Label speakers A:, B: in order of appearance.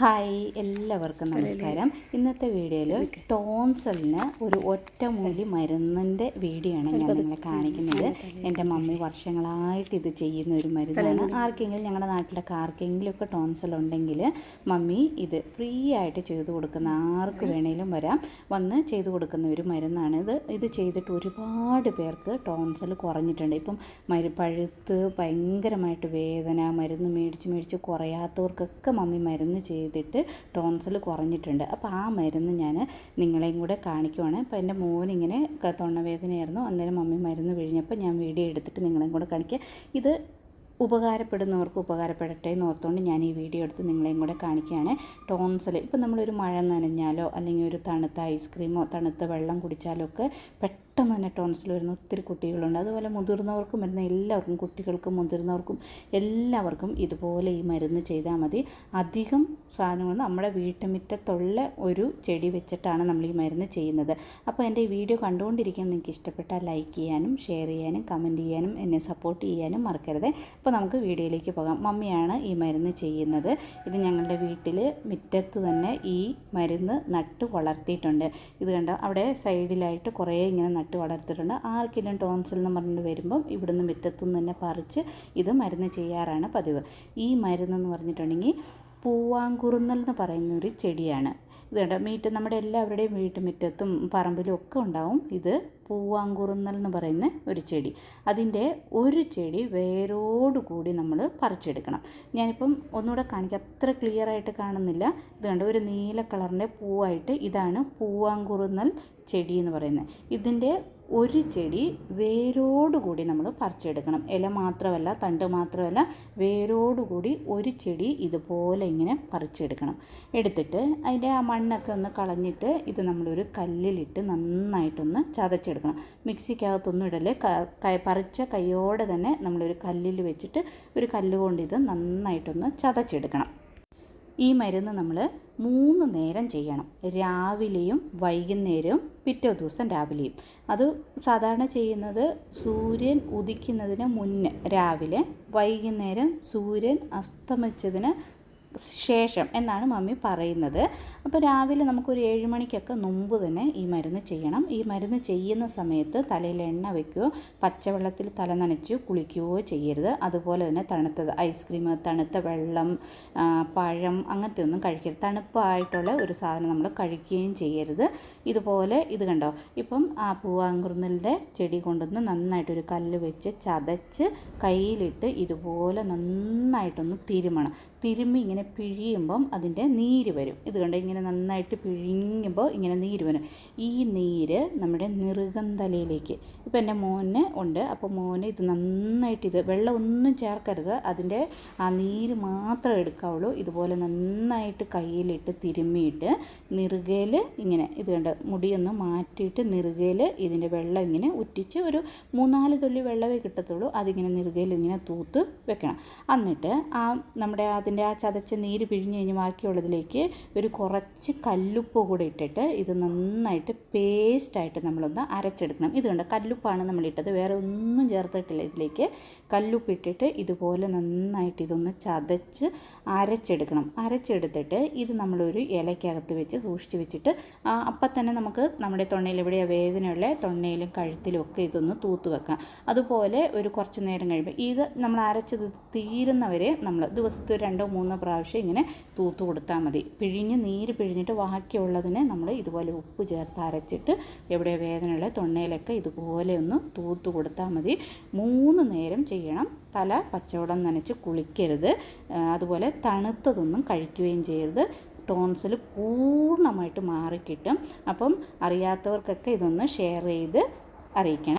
A: Hi എല്ലാവർക്കും നമസ്കാരം. ഇന്നത്തെ വീഡിയോയിൽ ടോൺസലിന് ഒരു ഒറ്റമൂലി മരുന്നിന്റെ വീഡിയോ ആണ് ഞാൻ നിങ്ങളെ കാണിക്കുന്നത്. എന്റെ മമ്മി വർഷങ്ങളായിട്ട് ഇത് ചെയ്യുന്ന ഒരു മരുന്നാണ്. ആർക്കെങ്കിലും ഞങ്ങളുടെ നാട്ടിലൊക്കെ ആർക്കെങ്കിലുമൊക്കെ ടോൺസൽ ഉണ്ടെങ്കിൽ മമ്മി ഇത് ഫ്രീ ആയിട്ട് ചെയ്തു കൊടുക്കുന്ന ആർക്ക് വേണേലും വരാം. വന്ന് ചെയ്തു കൊടുക്കുന്ന ഒരു മരുന്നാണ് ഇത്. ഇത് ചെയ്തിട്ട് ഒരുപാട് പേർക്ക് ടോൺസൽ കുറഞ്ഞിട്ടുണ്ട്. ഇപ്പം മരു പഴുത്ത് ഭയങ്കരമായിട്ട് വേദന മരുന്ന് മേടിച്ച് മേടിച്ച് കുറയാത്തവർക്കൊക്കെ മമ്മി മരുന്ന് ചെയ്തിട്ട് ടോൺസിൽ കുറഞ്ഞിട്ടുണ്ട്. അപ്പോൾ ആ മരുന്ന് ഞാൻ നിങ്ങളെയും കൂടെ കാണിക്കുവാണ്. അപ്പോൾ എന്റെ മോനിങ്ങനെ തൊണ്ണവേദനയായിരുന്നു. അന്നേരം മമ്മി മരുന്ന് വിഴിഞ്ഞപ്പോൾ ഞാൻ വീഡിയോ എടുത്തിട്ട് നിങ്ങളെയും കൂടെ കാണിക്കുക. ഇത് ഉപകാരപ്പെടുന്നവർക്ക് ഉപകാരപ്പെടട്ടെ എന്ന് ഓർത്തുകൊണ്ട് ഞാൻ ഈ വീഡിയോ എടുത്ത് നിങ്ങളെയും കൂടെ കാണിക്കുകയാണ്. ടോൺസിൽ ഇപ്പം നമ്മളൊരു മഴ നനഞ്ഞാലോ അല്ലെങ്കിൽ ഒരു തണുത്ത ഐസ്ക്രീമോ തണുത്ത വെള്ളം കുടിച്ചാലോ ഒക്കെ പെട്ടെന്ന് തന്നെ ടോൺസിൽ വരുന്ന ഒത്തിരി കുട്ടികളുണ്ട്. അതുപോലെ മുതിർന്നവർക്കും വരുന്ന എല്ലാവർക്കും കുട്ടികൾക്കും മുതിർന്നവർക്കും എല്ലാവർക്കും ഇതുപോലെ ഈ മരുന്ന് ചെയ്താൽ മതി. അധികം സാധനങ്ങൾ നമ്മുടെ വീട്ടുമുറ്റത്തുള്ള ഒരു ചെടി വെച്ചിട്ടാണ് നമ്മൾ ഈ മരുന്ന് ചെയ്യുന്നത്. അപ്പോൾ എന്റെ ഈ വീഡിയോ കണ്ടുകൊണ്ടിരിക്കാൻ നിങ്ങൾക്ക് ഇഷ്ടപ്പെട്ടാൽ ലൈക്ക് ചെയ്യാനും ഷെയർ ചെയ്യാനും കമന്റ് ചെയ്യാനും എന്നെ സപ്പോർട്ട് ചെയ്യാനും മറക്കരുത്. അപ്പോൾ നമുക്ക് വീഡിയോയിലേക്ക് പോകാം. മമ്മിയാണ് ഈ മരുന്ന് ചെയ്യുന്നത്. ഇത് ഞങ്ങളുടെ വീട്ടിൽ മുറ്റത്ത് തന്നെ ഈ മരുന്ന് നട്ട് വളർത്തിയിട്ടുണ്ട്. ഇത് കണ്ടോ? അവിടെ സൈഡിലായിട്ട് കുറേ ഇങ്ങനെ നട്ട് വളർത്തിയിട്ടുണ്ട്. ആർക്കെങ്കിലും ടോൺസിൽ എന്ന് പറഞ്ഞിട്ട് വരുമ്പം ഇവിടുന്ന് മുറ്റത്തുനിന്ന് തന്നെ പറിച്ച് ഇത് മരുന്ന് ചെയ്യാറാണ് പതിവ്. ഈ മരുന്നെന്ന് പറഞ്ഞിട്ടുണ്ടെങ്കിൽ പൂവാങ്കുറുന്നൽ എന്ന് പറയുന്ന ഒരു ചെടിയാണ്. ഇത് കണ്ടോ? മീറ്റ് നമ്മുടെ എല്ലാവരുടെയും വീട്ടുമുറ്റത്തും പറമ്പിലും ഒക്കെ ഉണ്ടാവും ഇത്. പൂവാങ്കുറുന്നൽ എന്ന് പറയുന്ന ഒരു ചെടി. അതിന്റെ ഒരു ചെടി വേരോടുകൂടി നമ്മൾ പറിച്ചെടുക്കണം. ഞാനിപ്പം ഒന്നുകൂടെ കാണിക്കാം. അത്ര ക്ലിയർ ആയിട്ട് കാണുന്നില്ല. ഇത് കണ്ടോ? ഒരു നീല കളറിന്റെ പൂവായിട്ട് ഇതാണ് പൂവാങ്കുറുന്നൽ ചെടി എന്ന് പറയുന്നത്. ഇതിന്റെ ഒരു ചെടി വേരോടുകൂടി നമ്മൾ പറിച്ചെടുക്കണം. ഇല മാത്രമല്ല തണ്ട് മാത്രമല്ല വേരോടുകൂടി ഒരു ചെടി ഇതുപോലെ ഇങ്ങനെ പറിച്ചെടുക്കണം. എടുത്തിട്ട് അതിന്റെ ആ മണ്ണൊക്കെ ഒന്ന് കളഞ്ഞിട്ട് ഇത് നമ്മളൊരു കല്ലിലിട്ട് നന്നായിട്ടൊന്ന് ചതച്ചെടുക്കണം. മിക്സിക്കകത്തൊന്നും ഇടൽ പറിച്ച കൈയോടെ തന്നെ നമ്മളൊരു കല്ലിൽ വെച്ചിട്ട് ഒരു കല്ലുകൊണ്ട് ഇത് നന്നായിട്ടൊന്ന് ചതച്ചെടുക്കണം. ഈ മരുന്ന് നമ്മൾ മൂന്ന് നേരം ചെയ്യണം. രാവിലെയും വൈകുന്നേരവും പിറ്റേ ദിവസം രാവിലെയും. അത് സാധാരണ ചെയ്യുന്നത് സൂര്യൻ ഉദിക്കുന്നതിന് മുന്നേ രാവിലെ വൈകുന്നേരം സൂര്യൻ അസ്തമിച്ചതിന് ശേഷം എന്നാണ് മമ്മി പറയുന്നത്. അപ്പോൾ രാവിലെ നമുക്കൊരു ഏഴ് മണിക്കൊക്കെ മുമ്പ് തന്നെ ഈ മരുന്ന് ചെയ്യണം. ഈ മരുന്ന് ചെയ്യുന്ന സമയത്ത് തലയിൽ എണ്ണ വയ്ക്കുകയോ പച്ചവെള്ളത്തിൽ തല നനച്ച് കുളിക്കുകയോ ചെയ്യരുത്. അതുപോലെ തന്നെ തണുത്തത് ഐസ്ക്രീം തണുത്ത വെള്ളം പഴം അങ്ങനത്തെ ഒന്നും കഴിക്കരുത്. തണുപ്പായിട്ടുള്ള ഒരു സാധനം നമ്മൾ കഴിക്കുകയും ചെയ്യരുത്. ഇതുപോലെ ഇത് കണ്ടോ? ഇപ്പം ആ പൂവാങ്കുറുന്നലിന്റെ ചെടി കൊണ്ടുവന്ന് നന്നായിട്ടൊരു കല്ല് വെച്ച് ചതച്ച് കയ്യിലിട്ട് ഇതുപോലെ നന്നായിട്ടൊന്ന് തിരുമണം. തിരുമ്മി ഇങ്ങനെ പിഴിയുമ്പം അതിന്റെ നീര് വരും. ഇത് കണ്ട്? ഇങ്ങനെ നന്നായിട്ട് പിഴിയുമ്പോൾ ഇങ്ങനെ നീര് വരും. ഈ നീര് നമ്മുടെ നിറുകന്തലയിലേക്ക്. ഇപ്പം എന്റെ മോന് ഉണ്ട്. അപ്പോൾ മോന് ഇത് നന്നായിട്ട് ഇത് വെള്ളം ഒന്നും ചേർക്കരുത്. അതിന്റെ ആ നീര് മാത്രം എടുക്കാവുള്ളൂ. ഇതുപോലെ നന്നായിട്ട് കയ്യിലിട്ട് തിരുമ്മിയിട്ട് നിറുകയിൽ ഇങ്ങനെ ഇത് കണ്ട്? മുടിയൊന്ന് മാറ്റിയിട്ട് നിറുകയിൽ ഇതിന്റെ വെള്ളം ഇങ്ങനെ ഉറ്റിച്ച് ഒരു മൂന്നാൽ തുള്ളി വെള്ളമേ കിട്ടത്തുള്ളൂ. അതിങ്ങനെ നിറുകയിൽ ഇങ്ങനെ തൂത്ത് വെക്കണം. എന്നിട്ട് ആ നമ്മുടെ അതിന്റെ ആ ചതച്ച നീര് പിഴിഞ്ഞ് കഴിഞ്ഞ് ബാക്കിയുള്ളതിലേക്ക് ഒരു കുറച്ച് കല്ലുപ്പ് കൂടെ ഇട്ടിട്ട് ഇത് നന്നായിട്ട് പേസ്റ്റായിട്ട് നമ്മളൊന്ന് അരച്ചെടുക്കണം. ഇത് കണ്ട? കല്ലുപ്പാണ് നമ്മൾ ഇട്ടത് വേറെ ഒന്നും ചേർത്തിട്ടില്ല ഇതിലേക്ക്. കല്ലുപ്പ് ഇട്ടിട്ട് ഇതുപോലെ നന്നായിട്ട് ഇതൊന്ന് ചതച്ച് അരച്ചെടുക്കണം. അരച്ചെടുത്തിട്ട് ഇത് നമ്മളൊരു ഇലയ്ക്കകത്ത് വെച്ച് സൂക്ഷിച്ച് വെച്ചിട്ട് അപ്പം തന്നെ നമുക്ക് നമ്മുടെ തൊണ്ണയിൽ എവിടെയാണ് വേദനയുള്ള തൊണ്ണയിലും കഴുത്തിലും ഒക്കെ ഇതൊന്ന് തൂത്ത് വെക്കാം. അതുപോലെ ഒരു കുറച്ച് നേരം കഴിയുമ്പോൾ ഇത് നമ്മൾ അരച്ചത് തീരുന്നവരെ നമ്മൾ ദിവസത്തെ ഒരു രണ്ടോ മൂന്നോ പ്രാവശ്യം ഇങ്ങനെ തൂത്ത് കൊടുത്താൽ മതി. പിഴിഞ്ഞ് നീര് പിഴിഞ്ഞിട്ട് ബാക്കിയുള്ളതിനെ നമ്മൾ ഇതുപോലെ ഉപ്പ് ചേർത്ത് അരച്ചിട്ട് എവിടെ വേദനയുള്ള തൊണ്ണയിലൊക്കെ ഇതുപോലെ ഒന്ന് തൂത്ത് കൊടുത്താൽ മതി. മൂന്ന് നേരം ചെയ്യണം. തല പച്ചവെള്ളം നനച്ച് കുളിക്കരുത്. അതുപോലെ തണുത്തതൊന്നും കഴിക്കുകയും ചെയ്യരുത്. ടോൺസിൽ പൂർണമായിട്ട് മാറിക്കിട്ടും. അപ്പം അറിയാത്തവർക്കൊക്കെ ഇതൊന്ന് ഷെയർ ചെയ്ത് അറിയിക്കണം.